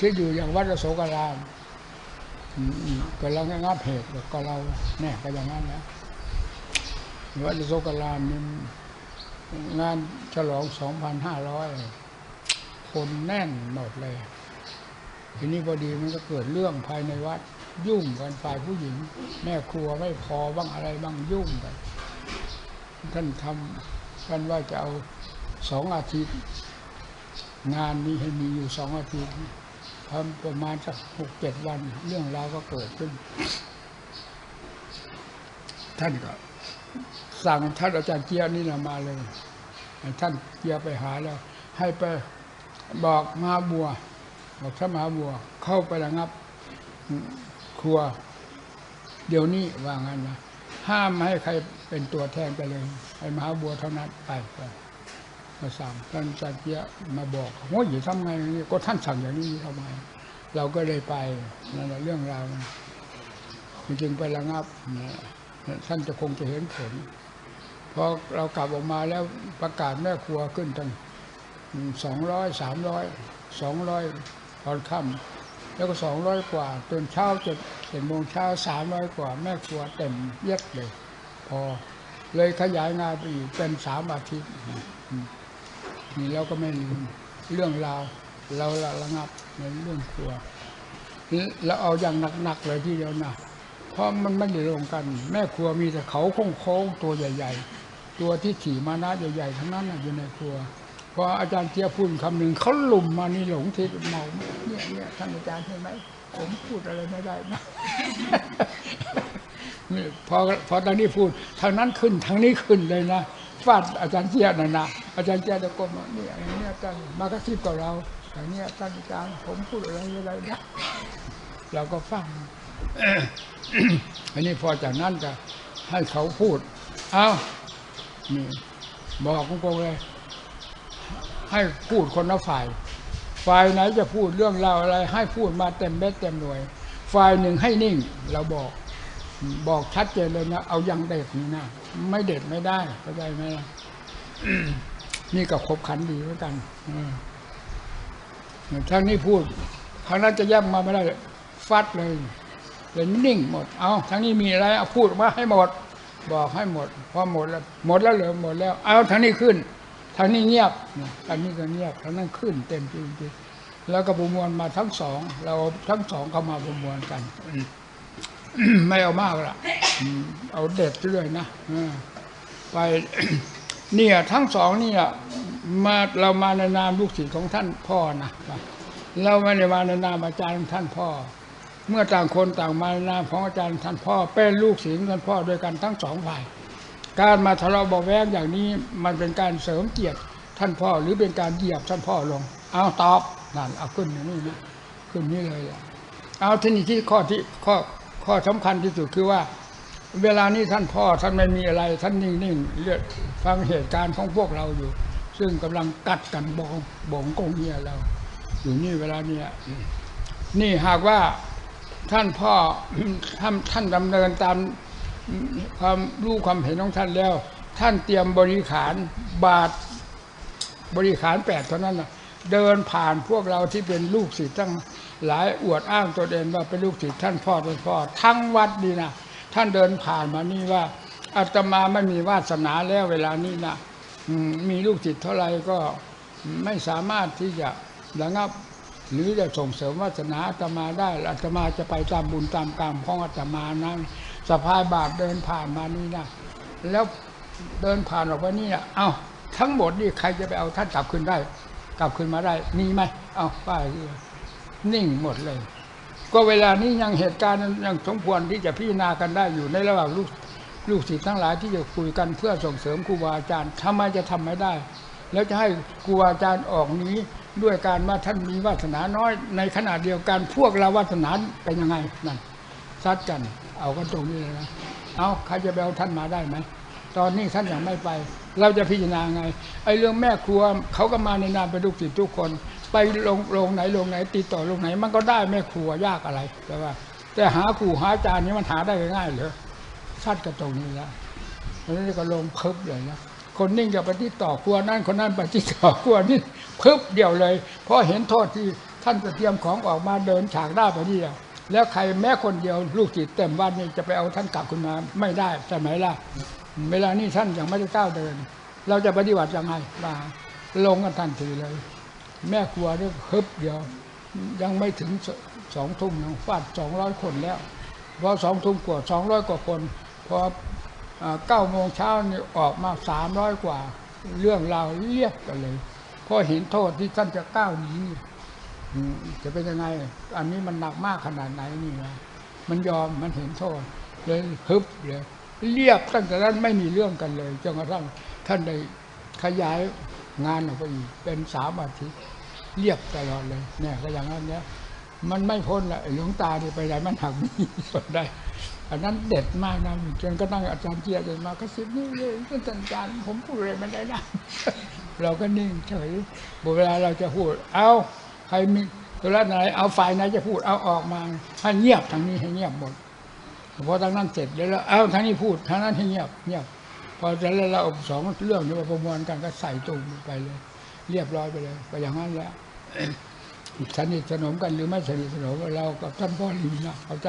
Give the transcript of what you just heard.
คิดอยู่อย่างวัดโศกรามก็เรางับเหตุก็เราเนี่ยก็อย่างนั้นนะวัดโศกรามนี่งานฉลองสองพันห้าร้อยคนแน่นหมดเลย ทีนี้พอดีมันก็เกิดเรื่องภายในวัด ยุ่งกันฝ่ายผู้หญิง แม่ครัวไม่พอบ้างอะไรบ้างยุ่งกันท่านทำท่านว่าจะเอาสองอาทิตย์ งานนี้ให้มีอยู่สองอาทิตย์ ทำประมาณสักหกเจ็ดวัน เรื่องราวก็เกิดขึ้น ท่านก็สั่งท่านอาจารย์เจียนี่นะมาเลยท่านเจียไปหาแล้ว ให้ไปบอกมาบัว บอกถ้ามาบัว เข้าไประงับ ครัว เดี๋ยวนี้ว่างั้นนะห้ามไม่ให้ใครเป็นตัวแทนไปเลยให้มหาบัวเท่านั้นไปไป มาสั่งท่านจารย์เจียมาบอกโอ้ยอย่าทำไงนี้ก็ท่านสั่งอย่างนี้ทำไมเราก็เลยไปนั่นแหละเรื่องราวมันจริงๆไประงับนะท่านจะคงจะเห็นผลพอเรากลับออกมาแล้วประกาศแม่ครัวขึ้นตั้งสองร้อยสามร้อยสองร้อยตอนค่ำแล้วก็สองร้อยกว่าจนเช้าจะเจ็ดโมงเช้าสามร้อยกว่า แม่ครัวเต็มเย็ดเลย พอเลยขยายงานไปอีกเป็นสามอาทิตย์ นี่เราก็ไม่ลืมเรื่องราวเราละระงับในเรื่องครัวแล้วเอาอย่างหนักๆเลยที่เดียวนะเพราะมันไม่ได้ลงกัน แม่ครัวมีแต่เขาโค้งๆตัวใหญ่ ๆ ตัวที่ขี่มานะใหญ่ๆทั้งนั้นอยู่ในครัวพออาจารย์เจียพูดคำหนึ่งเขาลุมมานี่หลงทิศเมาเนี่ยเนี่ยท่านอาจารย์เห็นไหมผมพูดอะไรไม่ได้นะพอพอทางนี้พูดทางนั้นขึ้นทางนี้ขึ้นเลยนะ ฟาดอาจารย์เจียน่ะนะอาจารย์เจียตะโกนว่าเนี่ยอย่างเนี้ยท่านมากระซิบกับเราอย่างเนี้ยท่านอาจารย์ผมพูดอะไรไม่ได้นะเราก็ฟังอันนี้พอจากนั้นจะให้เขาพูด เอานี่บอกตรงๆเลย ให้พูดคนละฝ่าย ฝ่ายไหนจะพูดเรื่องราวอะไร ให้พูดมาเต็มเม็ดเต็มหน่วย ฝ่ายหนึ่งให้นิ่ง เราบอก บอกชัดเจนเลยนะเอายังเด็ดนี่นะไม่เด็ดไม่ได้เข้าใจไหมล่ะนี่ก็ครบขันดีเหมือนกันอืมทางนี้พูดครั้งนั้นจะแยกมาไม่ได้ฟัดเลยเลยนิ่งหมด เอาทั้งนี้มีอะไรเอาพูดมาให้หมด บอกให้หมด พอหมดแล้วหมดแล้วเหรอหมดแล้ว เอาทั้งนี้ขึ้นทางนี้เงียบทางนี้ก็เงียบทางนั้นขึ้นเต็มจริงๆแล้วก็ประมวลมาทั้งสอง เราทั้งสองเข้ามาประมวลกัน ไม่เอามากละอืมเอาเด็ดเรื่อยนะอ่าไปเนี่ยทั้งสองเนี่ยมาเรามาในนามลูกศิษย์ของท่านพ่อนะเราไม่ได้มาในนามอาจารย์ของท่านพ่อ เมื่อต่างคนต่างมาในนามของอาจารย์ท่านพ่อ เป็นลูกศิษย์ของท่านพ่อด้วยกันทั้งสองฝ่าย การมาทะเลาะเบาะแวงอย่างนี้มันเป็นการเสริมเกียรติท่านพ่อหรือเป็นการเหยียบท่านพ่อลง เอาตอบนั่นเอาขึ้นอย่างนี้นะขึ้นนี่เลยล่ะเอาทีนี้ที่ข้อที่ข้อ ข้อสำคัญที่สุดคือว่า เวลานี้ท่านพ่อท่านไม่มีอะไร ท่านนิ่งๆเลือดฟังเหตุการณ์ของพวกเราอยู่ ซึ่งกำลังกัดกันบองบองกงเงียเรา อยู่นี่เวลาเนี้ยนี่หากว่าท่านพ่อท่านท่านดำเนินตามความรู้ความเห็นของท่านแล้ว ท่านเตรียมบริขารบาทบริขารแปดเท่านั้นนะ เดินผ่านพวกเราที่เป็นลูกศิษย์ตั้งหลายอวดอ้างตัวเองว่าเป็นลูกศิษย์ท่านพ่อท่านพ่อทั้งวัดนี่นะท่านเดินผ่านมานี่ว่าอาตมาไม่มีวาสนาแล้วเวลานี้นะมีลูกศิษย์เท่าไหร่ก็ไม่สามารถที่จะระงับหรือจะส่งเสริมวาสนาอาตมาได้อาตมาจะไปตามบุญตามกรรมของอาตมานั้นสะพายบาทเดินผ่านมานี่นะแล้วเดินผ่านออกไปนี่นะเอาทั้งหมดนี่ใครจะไปเอาท่านกลับคืนได้ กลับคืนมาได้มีไหมเอาป้ายนิ่งหมดเลย ก็เวลานี้ยังเหตุการณ์ยังสมควรที่จะพิจารณากันได้อยู่ในระหว่างลูกลูกศิษย์ทั้งหลายที่จะคุยกันเพื่อส่งเสริมครูบาอาจารย์ทำไมจะทำไม่ได้ แล้วจะให้ครูบาอาจารย์ออกนี้ด้วยการว่าท่านมีวาสนาน้อย ในขณะเดียวกันพวกเราวาสนาเป็นยังไงนั่นซัดกัน เอากันตรงนี้เลยนะเอาใครจะไปเอาท่านมาได้ไหม ตอนนี้ท่านยังไม่ไป เราจะพิจารณาไงไอ้เรื่องแม่ครัวเขาก็มาในนามเป็นลูกศิษย์ทุกคน ไปลงลงไหนลงไหน ติดต่อลงไหน มันก็ได้แม่ครัวยากอะไรแต่ว่า แต่หาครูหาอาจารย์นี่มันหาได้ง่ายเหรอชัดกันตรงนี้แล้วเพราะนั้นก็ลงเพิบเลยนะคนนิ่งจะไปที่ต่อครัวนั่นคนนั้นไปที่ต่อครัวนี่เพิบเดียวเลย เพราะเห็นโทษที่ท่านจะเตรียมของออกมาเดินฉากหน้าไปนี่แล้วใครแม้คนเดียวลูกศิษย์เต็มวัดนี่จะไปเอาท่านกลับขึ้นมาไม่ได้ใช่ไหมล่ะ เวลานี้ท่านยังไม่ได้ก้าวเดิน เราจะปฏิบัติยังไงมาลงกันทันทีเลย แม่ครัวนี่ฮึบเดียว ยังไม่ถึงสองทุ่มยังฟาดสองร้อยคนแล้วพอสองทุ่มกว่าสองร้อยกว่าคนพอเก้าโมงเช้านี่ออกมาสามร้อยกว่า เรื่องราวเรียกกันเลยพราะเห็นโทษที่ท่านจะก้าวหนีจะเป็นยังไง อันนี้มันหนักมากขนาดไหนนี่นะมันยอมมันเห็นโทษเลยฮึบเลย เรียบตั้งแต่นั้นไม่มีเรื่องกันเลยจนกระทั่งท่านได้ขยายงานออกไปอีกเป็นสามอาทิตย์เรียบตลอดเลยเนี่ยก็อย่างนั้นเนี่ยมันไม่พ้นละหลวงตาที่ไปไหนมันหักมีส่วนได้อันนั้นเด็ดมากนะจนก็นั่งอาจารย์เจียเดินมาก็สิบนี่เลยท่านอาจารย์ผมพูดอะไรไม่ได้นะเราก็นิ่งเฉยเวลาเราจะพูด เอาใครมีตัวละไหนเอาฝ่ายไหนจะพูดเอาออกมาให้เงียบทางนี้ให้เงียบหมด พอทางนั้นเสร็จแล้วเอ้าทางนี้พูดทางนั้นให้เงียบเงียบพอเสร็จแล้วเราเอาสองเรื่องนี้มาประมวลกันก็ใส่ตุ่มไปเลย เรียบร้อยไปเลย ไปอย่างนั้นแล้วสนิทสนมกันหรือไม่สนิทสนมเรากับท่านพ่อลีนะเข้าใจ